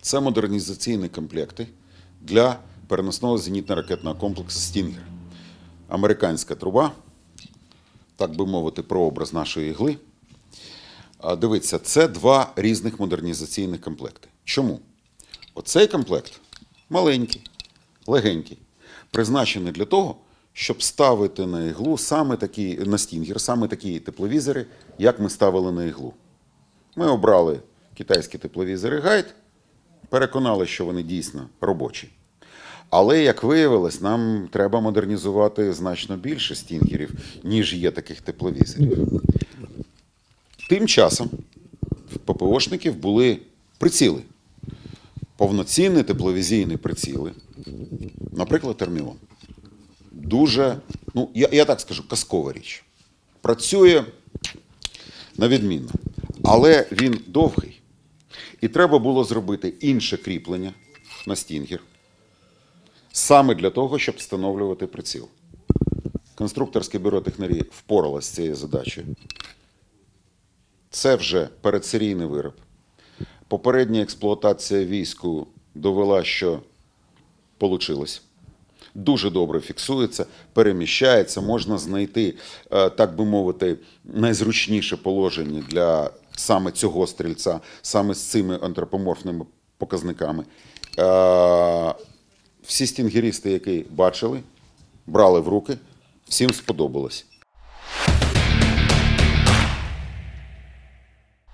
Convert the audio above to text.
Це модернізаційні комплекти для переносного зенітно-ракетного комплексу Стінгер. Американська труба, так би мовити, прообраз нашої ігли. Дивіться, це два різних модернізаційних комплекти. Чому? Оцей комплект маленький, легенький, призначений для того, щоб ставити на іглу саме такі, на стінгер, саме такі тепловізори, як ми ставили на іглу. Ми обрали китайські тепловізори Гайд, переконали, що вони дійсно робочі. Але, як виявилось, нам треба модернізувати значно більше стінгерів, ніж є таких тепловізорів. Тим часом в ППОшників були приціли. Повноцінні тепловізійні приціли, наприклад, терміон. Дуже, ну, я, я так скажу, казкова річ. Працює на відмінно. Але він довгий. І треба було зробити інше кріплення на стінгер. Саме для того, щоб встановлювати приціл. Конструкторське бюро технарі впоралося з цією задачею. Це вже передсерійний вироб. Попередня експлуатація війську довела, що вийшло. Дуже добре фіксується, переміщається, можна знайти, е, так би мовити, найзручніше положення для саме цього стрільця, саме з цими антропоморфними показниками. Е, Всі стінгерісти, які бачили, брали в руки, всім сподобалось.